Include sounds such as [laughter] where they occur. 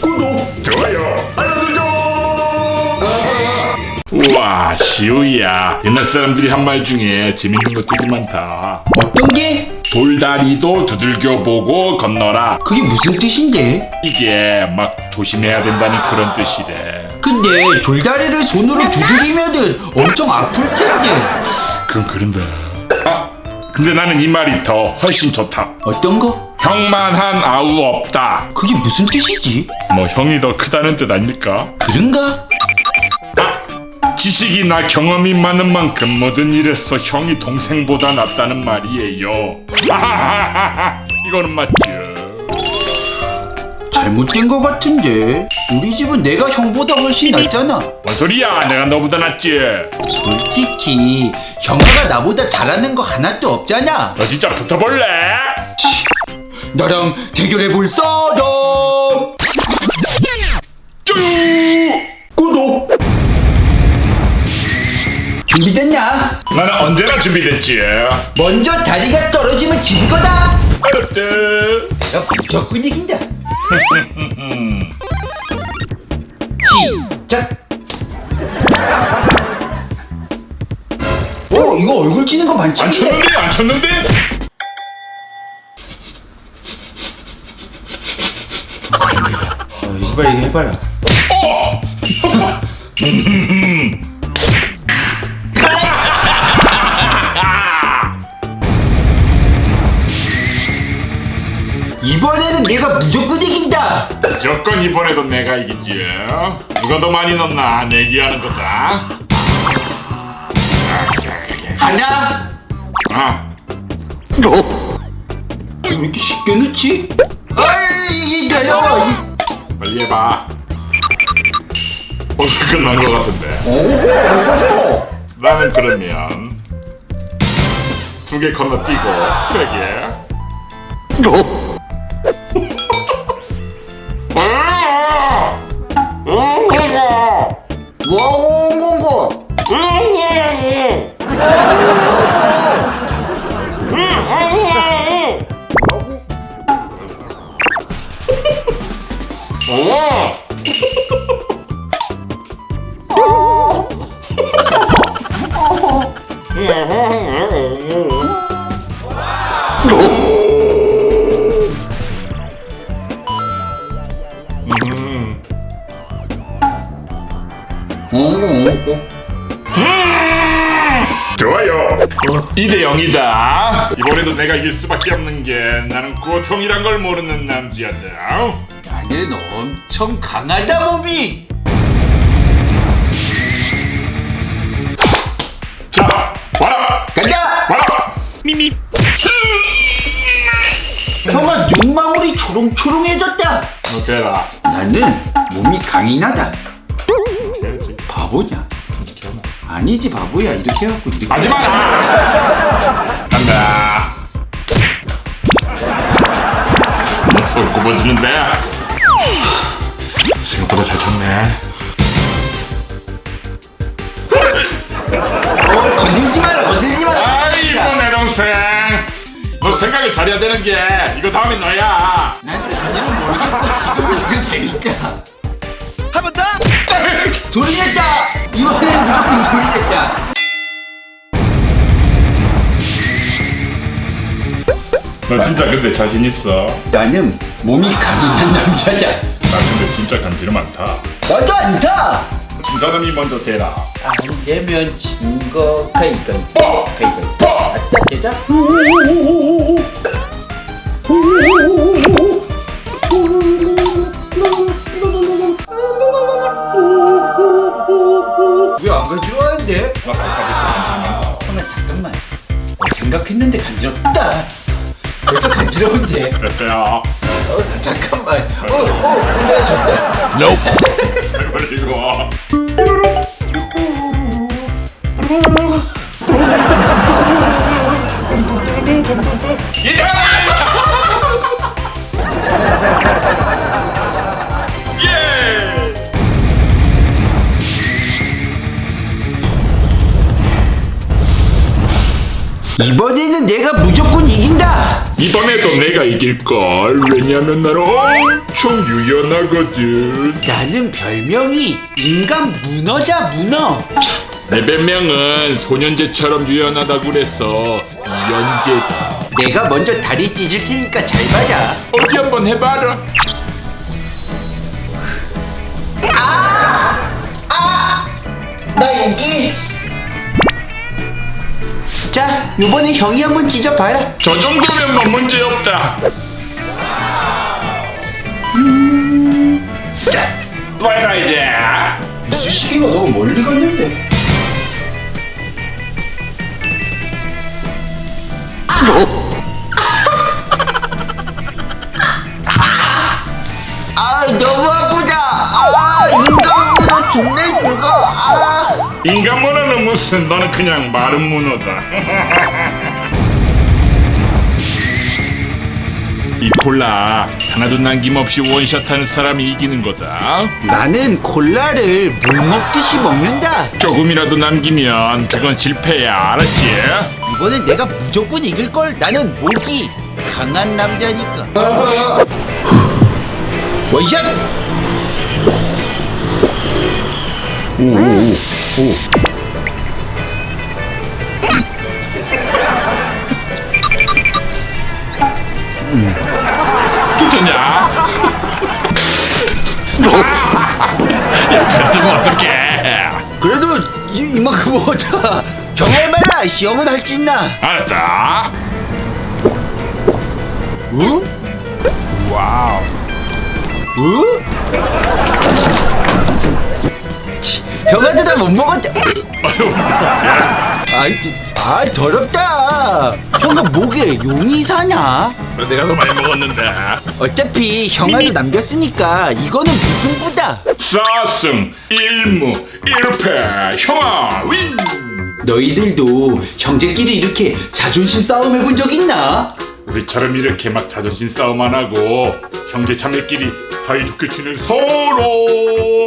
구독, 좋아요, 알람 설정. 우와, 시우야. 옛날 사람들이 한 말 중에 재밌는 거 되게 많다. 어떤 게? 돌다리도 두들겨 보고 건너라. 그게 무슨 뜻인데? 이게 막 조심해야 된다는 그런 뜻이래. 근데 돌다리를 손으로 두드리면은 엄청 아플 텐데. 그건 그런데. 아, 근데 나는 이 말이 더 훨씬 좋다. 어떤 거? 형만한 아우 없다. 그게 무슨 뜻이지? 뭐 형이 더 크다는 뜻 아닐까? 그런가? 지식이나 경험이 많은 만큼 모든 일에서 형이 동생보다 낫다는 말이에요. 하하하하. 이거는 맞죠? 잘못된 거 같은데. 우리 집은 내가 형보다 훨씬 낫잖아. 뭔 소리야? 내가 너보다 낫지. 솔직히 형아가 나보다 잘하는 거 하나도 없잖아. 너 진짜 붙어볼래? 나랑 대결해 볼 사람. 쭈! 구독. 준비됐냐? 나는 언제나 준비됐지. 먼저 다리가 떨어지면 지는 거다. 알았대. 야, 무조건 이긴다. [laughs] 시작. 오, 이거 얼굴 찌는 거안 반칙이야. 쳤는데? 안 쳤는데? 어, 이제 빨리 해봐라. 이번에는 내가 무조건 이긴다. 무조건 이번에도 내가 이기지. 누가 더 많이 넣나 내기하는 거다. 하나. 아, 왜 이렇게 쉽게 넣지? 아이, 이겨요. 빨리 해봐. 벌써 끝난 것 같은데. 오, 나는 그러면 두 개 건너뛰고 세 개. 아! 좋아요. 2대 0이다. 이번에도 내가 이길 수밖에 없는 게 나는 고통이란 걸 모르는 남자다. 나는 엄청 강하다 몸이. 자, 와라, 간다. 와라. 미미. 형아 눈망울이 초롱초롱해졌다. 너 대라. 나는 몸이 강인하다. 해야지. 바보냐? 이렇게 하나. 아니지 바보야 이렇게 하고 이렇게. 하지 마라. 간다. 목소리 굽어지는데. 생각보다 잘 쳤네. 어, 건들지 마라 건들지 마라. 아이고 내 동생. 너 생각을 잘해야 되는 게 이거 다음에 너야. 난 단지는 모르겠고 지금 이건 재밌다. 한 번 더. [laughs] 소리 냈다. 이번에는 무조건 소리 냈다. 너 진짜 근데 자신 있어? 나는 몸이 강인한 남자다. 나 근데 진짜 간지럼 많다. 나도 안다. 진 사람이 먼저 대라. 안 되면 진거 어! 어! 왜안 간지러워하는데? 나 발가락 잠깐만 잠깐만 어, 생각했는데 간지럽다 벌써 간지러운데 됐어요. 어, 잠깐만 어 어 내가 졌다 그 이번에는 내가 무조건 이긴다. 이번에도 내가 이길걸 왜냐면 나는 엄청 유연하거든 나는 별명이 인간 문어다 문어. 내 별명은 소년제처럼 유연하다고 그랬어 연제다 내가 먼저 다리 찢을 테니까 잘 봐라. 어디 한번 해봐라 나 여기. 자, 요번에 형이 한번 찢어봐라. 저 정도면 뭐 문제 없다 또 해라 이제 주식이가 너무 멀리 갔는데. 아, 너무 아프다. 아, 인간보다 죽네. 인간 문어는 무슨 너는 그냥 마른 문어다 [laughs] 이 콜라 하나도 남김없이 원샷하는 사람이 이기는 거다 나는 콜라를 물 먹듯이 먹는다. 조금이라도 남기면 그건 실패야 알았지? 이번엔 내가 무조건 이길 걸. 나는 목이 강한 남자니까. [laughs] 원샷. 오오오. 괜찮냐? 야 뱉으면 어떡해 그래도 이, 이만큼 먹었다. 형 해봐라. 형은 할 수 있나? 알았다 어? 와우 어? 치, 형한테 다못 먹었다. 아이, 아 더럽다. 형아 목에 용이 사냐? 내가 더 많이 먹었는데 어차피 형아도 남겼으니까 이거는 무승부다. 4승 1무 1패 형아 윈 너희들도 형제끼리 이렇게 자존심 싸움 해본 적 있나? 우리처럼 이렇게 막 자존심 싸움 안 하고 형제 자매끼리 사이좋게 지낼 서로